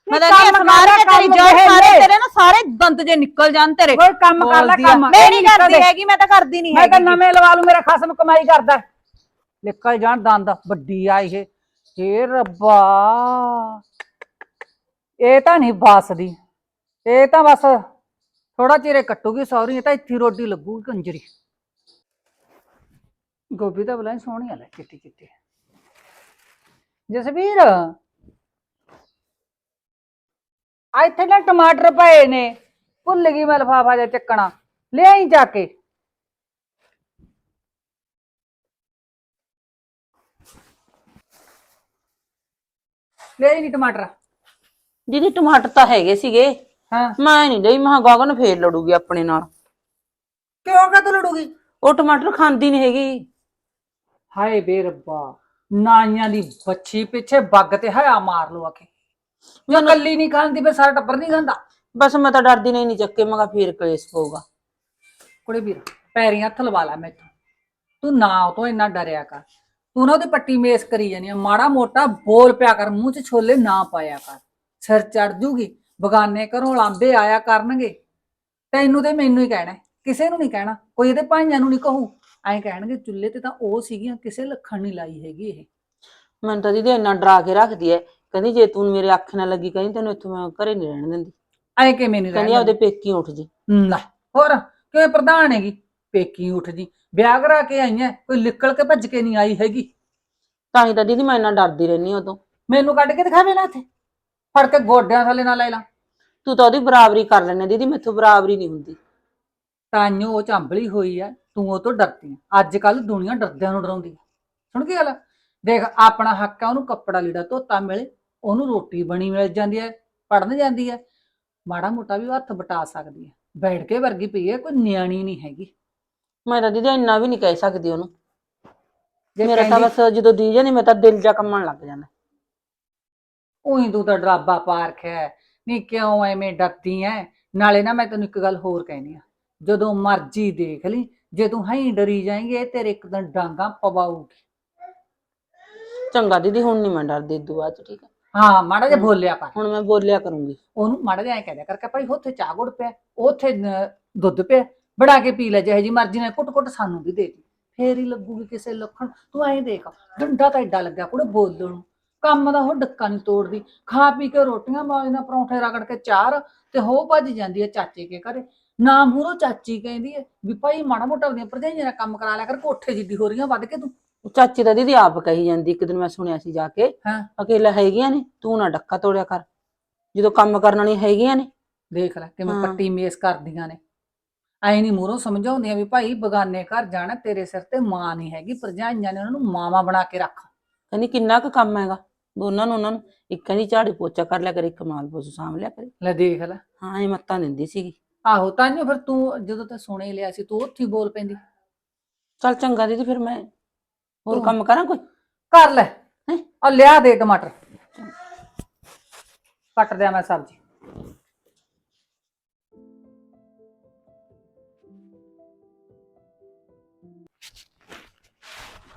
ਮੈਂ ਤਾਂ ਕੰਮ ਨਹੀਂ ਸਮਾਰ ਕੇ ਤੇਰੀ ਵੇਖ ਸਾਰੇ। ਤੇਰੇ ਨਾ ਸਾਰੇ ਦੰਦ ਜੇ ਨਿਕਲ ਜਾਣ ਤੇਰੇ। ਕੋਈ ਕੰਮ ਕਰ ਲੈ। ਕੰਮ। ਮੈਂ ਨਹੀਂ। ਕਰਦੀ ਹੈਗੀ ਮੈਂ ਤਾਂ ਕਰਦੀ ਨਹੀਂ ਮੈਂ ਤਾਂ ਹੈਗੀ। ਨਵੇਂ ਲਵਾ ਲੂ ਮੇਰਾ ਖਸਮ ਕਮਾਈ ਕਰਦਾ। ਨਿਕਲ ਜਾਣ ਦੰਦ ਵੱਡੀ ਆ ਇਹ। ਏ ਰੱਬਾ। ਇਹ ਤਾਂ ਨਹੀਂ ਬਸਦੀ ਇਹ ਤਾਂ ਬਸ ਥੋੜਾ ਚਿਰੇ ਕੱਟੂਗੀ ਸੌਰੀ, ਇਹ ਤਾਂ ਇੱਥੇ ਰੋਟੀ ਲੱਗੂਗੀ ਕੰਜਰੀ। ਗੋਭੀ ਤਾਂ ਬਲਾਂ ਸੋਹਣੀ ਆ ਲੈ, ਚਿੱਟੀ ਚਿੱਟੀ। ਜਸਵੀਰ ਆ ਇੱਥੇ ਨਾ ਟਮਾਟਰ ਪਏ ਨੇ। ਭੁੱਲ ਗਈ ਮੈਂ ਲਫਾਫਾ ਜਿਹਾ ਚੱਕਣਾ। ਲਿਆਈ ਜਾ ਕੇ। ਲਿਆਈ ਨਹੀਂ ਟਮਾਟਰ। ਦੀਦੀ ਟਮਾਟਰ ਤਾਂ ਹੈਗੇ ਸੀਗੇ। ਹਾਂ। ਮੈਂ ਨਹੀਂ ਲਈ ਮਹਾ ਗਗਨ ਫੇਰ ਲੜੂਗੀ ਆਪਣੇ ਨਾਲ। ਕਿਉਂ ਕਾ ਤੂੰ ਲੜੂਗੀ? ਉਹ ਟਮਾਟਰ ਖਾਂਦੀ ਨਹੀਂ ਹੈਗੀ। ਹਾਏ ਬੇ ਰੱਬਾ ਨਾਈਆਂ ਦੀ ਬੱਚੀ ਪਿੱਛੇ ਬੱਗ ਤੇ ਹਾਇਆ ਮਾਰ ਲੋ ਆਕੇ ਜੋ ਕੱਲੀ ਨਹੀਂ ਖਾਂਦੀ ਫਿਰ ਸਾਰਾ ਟੱਬਰ ਨਹੀਂ ਖਾਂਦਾ। ਬਸ ਮੈਂ ਤਾਂ ਡਰਦੀ ਨਹੀਂ ਨਹੀਂ ਚੱਕੇ ਮਗਾ ਫੇਰ ਕਲੇਸ਼ ਪਊਗਾ। ਕੁੜੇ ਵੀਰ ਪੈਰੀਂ ਹੱਥ ਲਵਾ ਲੈ ਮੈਥੋਂ। ਤੂੰ ਨਾ ਉਹ ਤੋਂ ਇੰਨਾ ਡਰਿਆ ਕਰ। ਤੂੰ ਨਾ ਉਹਦੀ ਪੱਟੀ ਮੇਸ ਕਰੀ ਜਾਨੀ ਆ। ਮਾੜਾ ਮੋਟਾ ਬੋਲ ਪਿਆ ਕਰ ਮੂੰਹ 'ਚ ਛੋਲੇ ਨਾ ਪਾਇਆ ਕਰ। ਸਿਰ ਚੜ ਜੂਗੀ ਬਗਾਨੇ ਘਰੋਂ ਲਾਂਬੇ ਆਇਆ ਕਰਨਗੇ। ਤੈਨੂੰ ਤੇ ਮੈਨੂੰ ਹੀ ਕਹਿਣਾ ਕਿਸੇ ਨੂੰ ਨਹੀਂ ਕਹਿਣਾ ਕੋਈ ਇਹਦੇ ਭਾਈਆਂ ਨੂੰ ਨਹੀਂ ਕਹੂ। ਐਂ ਕਹਿਣਗੇ ਚੁੱਲ੍ਹੇ ਤੇ ਤਾਂ ਉਹ ਸੀਗੀਆਂ ਕਿਸੇ ਲੱਖਣ ਨਹੀਂ ਲਾਈ ਹੈਗੀ ਇਹ। ਮੈਨੂੰ ਤਾਂ ਦੀਦੀ ਇੰਨਾ ਡਰਾ ਕੇ ਰੱਖਦੀ ਐ। ਕਹਿੰਦੀ ਜੇ ਤੂੰ ਮੇਰੇ ਅੱਖ ਨਾ ਲੱਗੀ ਕਹਿੰਦੀ ਤੈਨੂੰ ਇੱਥੋਂ ਮੈਂ ਘਰੇ ਨਹੀਂ ਰਹਿਣ ਦਿੰਦੀ। ਐਂ ਕਿਵੇਂ ਨਹੀਂ ਕਹਿੰਦੀ ਆਪਦੇ ਪੇਕੀ ਉੱਠ ਜੀ। ਲੈ ਹੋਰ ਕਿਵੇਂ ਪ੍ਰਧਾਨ ਹੈਗੀ? ਪੇਕੀ ਉੱਠ ਜੀ। ਵਿਆਹ ਕਰਾ ਕੇ ਆਈਆਂ ਕੋਈ ਨਿਕਲ ਕੇ ਭੱਜ ਕੇ ਨਹੀਂ ਆਈ ਹੈਗੀ। ਤਾਂ ਹੀ ਤਾਂ ਦੀਦੀ ਮੈਂ ਇੰਨਾ ਡਰਦੀ ਰਹਿੰਦੀ ਹਾਂ ਉਦੋਂ। ਮੈਨੂੰ ਕੱਢ ਕੇ ਦਿਖਾਵੇ ਨਾ ਇੱਥੇ। ਫੜ ਕੇ ਗੋਡਿਆਂ ਥੱਲੇ ਨਾ ਲੈ ਲਾ। ਤੂੰ ਤਾਂ ਉਹਦੀ ਬਰਾਬਰੀ ਕਰ ਲੈਣਾ ਦੀਦੀ ਮੈਥੋਂ ਬਰਾਬਰੀ ਨਹੀਂ ਹੁੰਦੀ। ਤਾਈਓ ਉਹ ਚਾਂਬਲੀ ਹੋਈ ਆ ਤੂੰ ਉਹ ਤੋਂ ਡਰਦੀ ਆ ਅੱਜ ਕੱਲ ਦੁਨੀਆ ਡਰਦਿਆਂ ਨੂੰ ਡਰਾਉਂਦੀ ਆ ਸੁਣ ਕੀ ਗੱਲ? ਦੇਖ ਆਪਣਾ ਹੱਕ ਆ ਉਹਨੂੰ ਕੱਪੜਾ ਲੀੜਾ ਧੋਤਾ ਮਿਲੇ ਉਹਨੂੰ ਰੋਟੀ ਬਣੀ ਮਿਲ ਜਾਂਦੀ ਹੈ ਪੜਨ ਜਾਂਦੀ ਹੈ ਮਾੜਾ ਮੋਟਾ ਵੀ ਉਹ ਹੱਥ ਬਟਾ ਸਕਦੀ ਹੈ ਬੈਠ ਕੇ ਵਰਗੀ ਪਈ ਹੈ ਕੋਈ ਨਿਆਣੀ ਨਹੀਂ ਹੈਗੀ। ਮੈਂ ਤਾਂ ਦੀਦੀ ਇੰਨਾ ਵੀ ਨਹੀਂ ਕਹਿ ਸਕਦੀ ਉਹਨੂੰ। ਜੇ ਮੇਰਾ ਤਾਂ ਬਸ ਜਦੋਂ ਦੀ ਜਾਂਦੀ ਮੈਂ ਤਾਂ ਦਿਲ ਜਾ ਕੰਮਣ ਲੱਗ ਜਾਂਦਾ। ਉਹੀ ਤੂੰ ਤਾਂ ਡਰਾਬਾ ਪਾ ਰੱਖਿਆ ਹੈ। ਨੀ ਕਿਉਂ ਐਵੇਂ ਡਰਦੀ ਐ? ਨਾਲੇ ਨਾ ਮੈਂ ਤੈਨੂੰ ਇੱਕ ਗੱਲ ਹੋਰ ਕਹਿਣੀ ਆ। ਜਦੋਂ ਮਰਜ਼ੀ ਦੇਖ ਲਈ ਜੇ ਤੂੰ ਹਾਂ ਡਰੀ ਜਾਏਂਗੇ ਇਹ ਤੇਰੇ ਇੱਕ ਦਿਨ ਡਾਂਗਾ ਪਵਾਉਗੀ ਚੰਗਾ ਦੀਦੀ ਹੁਣ ਨਹੀਂ ਮੈਂ ਡਰਦੀ ਬਾਅਦ ਚ ਠੀਕ ਹੈ ਹਾਂ ਮਾੜਾ ਜਿਹਾ ਬੋਲਿਆ ਕਰ। ਹੁਣ ਮੈਂ ਬੋਲਿਆ ਕਰੂੰਗੀ। ਉਹਨੂੰ ਮਾੜਾ ਜਿਹਾ ਐ ਕਹਿ ਦਿਆ ਕਰਕੇ ਭਾਈ ਉੱਥੇ ਚਾਹ ਗੁੜ ਪਿਆ ਉੱਥੇ ਦੁੱਧ ਪਿਆ। ਬਣਾ ਕੇ ਪੀ ਲੈ ਜਿਹੇ ਜੀ ਮਰਜ਼ੀ ਨਾਲ ਕੁੱਟ ਕੁੱਟ ਸਾਨੂੰ ਵੀ ਦੇ ਦੀ। ਫੇਰ ਹੀ ਲੱਗੂਗੀ ਕਿਸੇ ਲੱਖਣ ਤੂੰ ਐਂ ਦੇਖ ਡੰਡਾ ਤਾਂ ਐਡਾ ਲੱਗਿਆ ਕੁੜੇ ਬੋਲਣ ਨੂੰ। ਕੰਮ ਦਾ ਉਹ ਡੱਕਾ ਨਹੀਂ ਤੋੜਦੀ। ਖਾ ਪੀ ਕੇ ਰੋਟੀਆਂ ਮਾਜ ਨਾਲ ਪਰੌਂਠੇ ਰਗੜ ਕੇ ਚਾਰ ਤੇ ਹੋ ਭੱਜ ਜਾਂਦੀ ਹੈ ਚਾਚੇ ਕੇ ਘਰੇ। ਨਾ ਮੂਰੋ ਚਾਚੀ ਕਹਿੰਦੀ ਹੈ ਵੀ ਭਾਈ ਮਾੜਾ ਮੋਟਾ ਉਹਦੀਆਂ ਭਰਜਾਈਆਂ ਨਾਲ ਕੰਮ ਕਰਾ ਲਿਆ ਕਰ ਕੋਠੇ ਜਿੱਡੀ ਹੋ ਰਹੀਆਂ ਵੱਧ ਕੇ ਤੂੰ। ਚਾਚੀ ਦਾ ਦੀਦੀ ਆਪ ਕਹੀ ਜਾਂਦੀ ਇੱਕ ਦਿਨ ਮੈਂ ਸੁਣਿਆ ਸੀ ਜਾ ਕੇ ਹਾਂ। ਅਕੇਲਾ ਹੈਗੀਆਂ ਨੇ ਤੂੰ ਨਾ ਡੱਕਾ ਤੋੜਿਆ ਕਰ। ਜਦੋਂ ਕੰਮ ਕਰਨ ਵਾਲੀ ਹੈਗੀਆਂ ਨੇ। ਦੇਖ ਲੈ ਕਿਵੇਂ ਹਾਂ। ਪੱਟੀ ਮੇਸ ਕਰਦੀਆਂ ਨੇ। ਐ ਨਹੀਂ ਮੂਰੋਂ ਸਮਝਾਉਂਦੀਆਂ ਵੀ ਭਾਈ ਬਗਾਨੇ ਘਰ ਜਾਣਾ ਤੇਰੇ ਸਿਰ ਤੇ ਮਾਂ ਨਹੀਂ ਹੈਗੀ ਭਰਜਾਈਆਂ ਨੇ ਉਹਨਾਂ ਨੂੰ ਮਾਵਾ ਬਣਾ ਕੇ ਰੱਖ। ਕਹਿੰਦੀ ਕਿੰਨਾ ਕੁ ਕੰਮ ਹੈਗਾ ਦੋਨਾਂ ਨੂੰ ਉਹਨਾਂ ਨੂੰ ਇੱਕ ਕਹਿੰਦੀ ਝਾੜੂ ਪੋਚਾ ਕਰ ਲਿਆ ਕਰੇ ਇੱਕ ਮਾਲ ਪੋਚਾ ਸਾਂਭ ਲਿਆ ਕਰੇ। ਲੈ ਦੇਖ ਲੈ। ਹਾਂ ਇਹ ਮੱਤਾਂ ਦਿੰਦੀ ਸੀਗੀ। ਆਹੋ ਤਾਂਿਓ ਫਿਰ ਤੂੰ ਜਦੋਂ ਤੇ ਸੁਣੇ ਲਿਆ ਸੀ ਤੂੰ ਉੱਥੇ ਹੀ ਬੋਲ ਪੈਂਦੀ। ਚੱਲ ਚੰਗਾ ਦੀਦੀ ਫਿਰ ਮੈਂ ਹੋਰ ਤੂੰ- ਕੰਮ ਕਰਾਂ ਕੋਈ? ਕਰ ਲੈ। ਹੈਂ? ਆ ਲਿਆ ਦੇ ਟਮਾਟਰ। ਕੱਟ ਦਿਆਂ ਮੈਂ ਸਬਜ਼ੀ।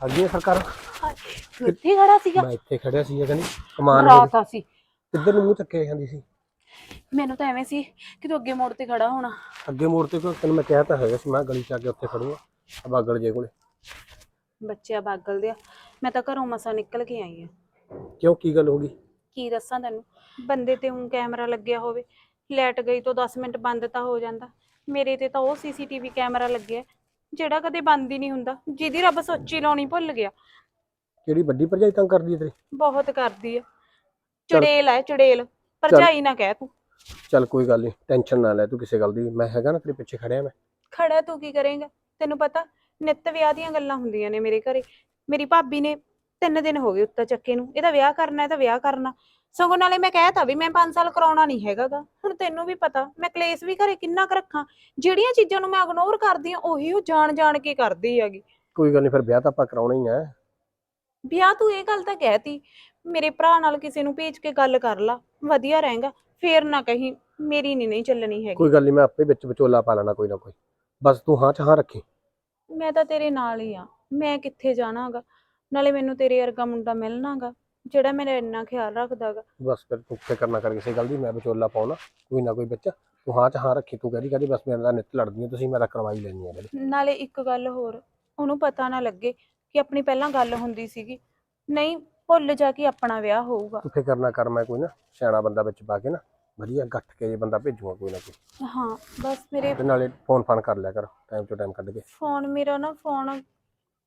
ਹਾਂਜੀ ਸਰਕਾਰ? ਕਿੱਥੇ ਖੜਾ ਸੀਗਾ। ਮੈਂ ਇੱਥੇ ਖੜਿਆ ਸੀ ਕਹਿੰਦੀ ਕਮਾਨ ਹੋ ਰਾਤ ਆ ਸੀ ਕਿੱਧਰ ਨੂੰ ਮੂੰਹ ਚੱਕੇ ਜਾਂਦੀ ਸੀ? ਮੈਨੂੰ ਤਾਂ ਐਵੇਂ ਸੀ ਕਿ ਤੂੰ ਅੱਗੇ ਮੋੜ ਤੇ ਖੜਾ ਹੋਣਾ। ਅੱਗੇ ਮੋੜ ਤੇ ਕੋਈ ਤੈਨੂੰ ਮੈਂ ਕਿਹਾ ਤਾਂ ਹੈਗਾ ਸੀ ਮੈਂ ਗਲੀ ਚ ਆ ਕੇ ਉੱਥੇ ਖੜੂਗਾ ਬਾਗਲ ਜੇ ਕੋਲੇ। ਬੱਚਿਆ ਬਾਗਲ ਦੇ ਆ। ਮੈਂ ਤਾਂ ਘਰੋਂ ਮਸਾ ਨਿਕਲ ਕੇ ਆਈ ਆ। ਕਿਉਂ? ਕੀ ਗੱਲ ਹੋ ਗਈ? ਕੀ ਦੱਸਾਂ ਤੈਨੂੰ? ਬੰਦੇ ਤੇ ਉਂ ਕੈਮਰਾ ਲੱਗਿਆ ਹੋਵੇ। ਲੈਟ ਗਈ ਤੋਂ 10 ਮਿੰਟ ਬੰਦ ਤਾਂ ਹੋ ਜਾਂਦਾ। ਮੇਰੇ ਤੇ ਤਾਂ ਉਹ ਸੀਸੀਟੀਵੀ ਕੈਮਰਾ ਲੱਗਿਆ। ਜਿਹੜਾ ਕਦੇ ਬੰਦ ਹੀ ਨਹੀਂ ਹੁੰਦਾ ਜਿਹਦੀ ਰੱਬ ਸੋਚੀ ਲਾਉਣੀ ਭੁੱਲ ਗਿਆ। ਕਿਹੜੀ ਵੱਡੀ ਭਰਜਾਈ ਤੰਗ ਕਰਦੀ ਹੈ ਤੇਰੀ? ਬਹੁਤ ਕਰਦੀ ਆ। ਚੜੇਲ ਹੈ ਚੜੇਲ। ਭਰਜਾਈ ਨਾ ਕਹਿ ਤੂੰ। ਚੱਲ ਕੋਈ ਗੱਲ ਨਹੀਂ ਟੈਨਸ਼ਨ ਨਾ ਲੈ ਤੂੰ ਕਿਸੇ ਗੱਲ ਦੀ। ਮੈਂ ਹੈਗਾ ਨਾ ਤੇਰੇ ਪਿੱਛੇ ਖੜਿਆ ਮੈਂ। ਖੜਾ ਤੂੰ ਕੀ ਕਰੇਂਗਾ? ਤੈਨੂੰ ਪਤਾ ਨਿੱਤ ਵਿਆਹ ਦੀਆਂ ਗੱਲਾਂ ਹੁੰਦੀਆਂ ਨੇ ਮੇਰੇ ਘਰੇ। ਮੇਰੀ ਭਾਬੀ ਨੇ ਤਿੰਨ ਦਿਨ ਹੋ ਗਏ ਉੱਤਾ ਚੱਕੇ ਨੂੰ। ਇਹਦਾ ਵਿਆਹ ਕਰਨਾ ਇਹਦਾ ਵਿਆਹ ਕਰਨਾ। ਸਗੋਂ ਨਾਲੇ ਮੈਂ ਕਹਿਤਾ ਵੀ ਮੈਂ 5 ਸਾਲ ਕਰਾਉਣਾ ਨਹੀਂ ਹੈਗਾਗਾ। ਹੁਣ ਤੈਨੂੰ ਵੀ ਪਤਾ ਮੈਂ ਕਲੇਸ਼ ਵੀ ਘਰੇ ਕਿੰਨਾ ਕੁ ਰੱਖਾਂ ਜਿਹੜੀਆਂ ਚੀਜ਼ਾਂ ਨੂੰ ਮੈਂ ਇਗਨੋਰ ਕਰਦੀ ਆ ਉਹੀ ਉਹ ਜਾਣ ਜਾਣ ਕੇ ਕਰਦੀ ਹੈਗੀ। ਕੋਈ ਗੱਲ ਨਹੀਂ ਫਿਰ ਵਿਆਹ ਤਾਂ ਆਪਾਂ ਕਰਾਉਣਾ ਹੀ ਹੈ ਵਿਆਹ ਤੂੰ ਇਹ ਗੱਲ ਤਾਂ ਕਹਿਤੀ ਮੇਰੇ ਭਰਾ ਨਾਲ ਕਿਸੇ ਨੂੰ ਭੇਜ ਕੇ ਗੱਲ ਕਰ ਲਾ ਵਧੀਆ ਰਹੇਗਾ ਫੇਰ ਨਾ ਕਹੀਂ ਮੇਰੀ ਨਹੀਂ ਨਹੀਂ ਚੱਲਣੀ ਹੈਗੀ। ਕੋਈ ਗੱਲ ਨਹੀਂ ਮੈਂ ਆਪੇ ਵਿੱਚ ਵਿਚੋਲਾ ਪਾ ਲੈਣਾ ਕੋਈ ਨਾ ਕੋਈ। ਬਸ ਤੂੰ ਹਾਂ ਚ ਹਾਂ ਰੱਖੀ। ਮੈਂ ਤਾਂ ਤੇਰੇ ਨਾਲ ਹੀ ਆ ਮੈਂ ਕਿੱਥੇ ਜਾਣਾਗਾ? ਨਾਲੇ ਮੈਨੂੰ ਤੇਰੇ ਵਰਗਾ ਮੁੰਡਾ ਮਿਲਣਾਗਾ। ਜਿਹੜਾ ਮੇਰਾ ਇੰਨਾ ਖਿਆਲ ਰੱਖਦਾਗਾ ਬਸ ਫਿਰ ਤੂੰ ਫਿਕਰ ਨਾ ਕਰ ਕਿਸੇ ਗੱਲ ਦੀ ਮੈਂ ਵਿਚੋਲਾ ਪਾਉਣਾ ਕੋਈ ਨਾ ਕੋਈ ਵਿੱਚ। ਤੂੰ ਹਾਂ ਚ ਹਾਂ ਰੱਖੀ ਤੂੰ ਕਹਿੰਦੀ ਕਹਿੰਦੀ ਬਸ ਮੇਰੇ ਨਾਲ ਨਿੱਤ ਲੜਦੀ ਹੈ ਤੁਸੀਂ ਮੇਰਾ ਕਰਵਾਈ ਲੈਣੀ ਹੈ ਜਿਹੜੀ ਨਾਲੇ ਇੱਕ ਗੱਲ ਹੋਰ ਉਹਨੂੰ ਪਤਾ ਨਾ ਲੱਗੇ ਕਿ ਆਪਣੀ ਪਹਿਲਾਂ ਗੱਲ ਹੁੰਦੀ ਸੀਗੀ। ਨਹੀਂ ਭੁੱਲ ਜਾ ਕੇ ਆਪਣਾ ਵਿਆਹ ਹੋਊਗਾ। ਤੂੰ ਫਿਕਰ ਨਾ ਕਰ ਮੈਂ ਕੋਈ ਨਾ ਸਿਆਣਾ ਬੰਦਾ ਵਿੱਚ ਪਾ ਕੇ ਨਾ ਵਧੀਆ ਗੱਠ ਕੇ ਜੇ ਬੰਦਾ ਭੇਜੂਗਾ ਕੋਈ ਨਾ ਕੋਈ। ਹਾਂ ਬਸ ਮੇਰੇ ਤੇ ਨਾਲੇ ਫੋਨ ਫਾਨ ਕਰ ਲਿਆ ਕਰ ਟਾਈਮ ਤੋਂ ਟਾਈਮ ਕੱਢ ਕੇ। ਫੋਨ ਮੇਰਾ ਨਾ ਫੋਨ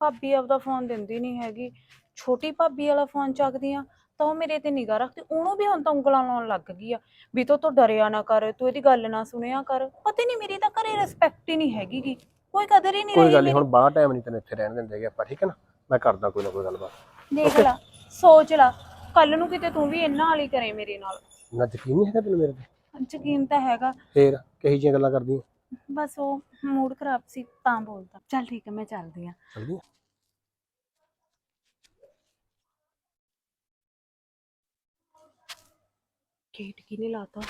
ਭਾਬੀ ਆਪਦਾ ਫੋਨ ਦਿੰਦੀ ਨਹੀਂ ਹੈਗੀ। ਛੋਟੀ ਭਾਬੀ ਵਾਲਾ ਫੋਨ ਚੱਕਦੀ ਆ ਤਾਂ ਉਹ ਮੇਰੇ ਤੇ ਨਿਗਾਹ ਰੱਖਦੀ। ਉਹਨੂੰ ਵੀ ਹੁਣ ਤਾਂ ਉਂਗਲਾਂ ਲਾਉਣ ਲੱਗ ਗਈ ਆ। ਵੀ ਤੂੰ ਤੋਂ ਡਰਿਆ ਨਾ ਕਰ ਤੂੰ ਇਹਦੀ ਗੱਲ ਨਾ ਸੁਣਿਆ ਕਰ। ਪਤਾ ਨਹੀਂ ਮੇਰੀ ਤਾਂ ਘਰੇ ਰਿਸਪੈਕਟ ਹੀ ਨਹੀਂ ਹੈਗੀ ਗੀ ਕੋਈ ਕਦਰ ਹੀ ਨਹੀਂ ਕੋਈ ਗੱਲ ਨਹੀਂ। ਹੁਣ ਬਾਹਰ ਟਾਈਮ ਨਹੀਂ ਤੈਨੂੰ ਇੱਥੇ ਰਹਿਣ ਦਿੰਦੇਗੇ ਆਪਾਂ ਠੀਕ ਹੈ ਨਾ? ਮੈਂ ਕਰਦਾ ਕੋਈ ਨਾ ਕੋਈ ਗੱਲਬਾਤ। ਦੇਖ ਲਾ ਸੋਚ ਲਾ ਕੱਲ ਨੂੰ ਕਿਤੇ ਤੂੰ ਵੀ ਇਹਨਾਂ ਵਾਲੀ ਕਰੇ ਮੇਰੇ ਨਾਲ। ਨਾ ਯਕੀਨ ਨਹੀਂ ਹੈਗਾ ਤੈਨੂੰ ਮੇਰੇ ਤੇ? ਯਕੀਨ ਤਾਂ ਹੈਗਾ। ਫੇਰ ਕਹੀ ਜਿਹੀਆਂ ਗੱਲਾਂ ਕਰਦੀ ਹੈ ਬਸ ਉਹ ਮੂਡ ਖਰਾਬ ਸੀ ਤਾਂ ਬੋਲਦਾ ਚੱਲ ਠੀਕ ਹੈ ਮੈਂ ਚੱਲਦੀ ਆ ਚੱਲਦੀ ਹੈ ਗੇਟ ਕਿਨੇ ਲਾਤਾ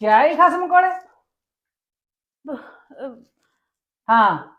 ਕਿਆ ਹੀ ਖਸਮ ਕੋਲੇ ਹਾਂ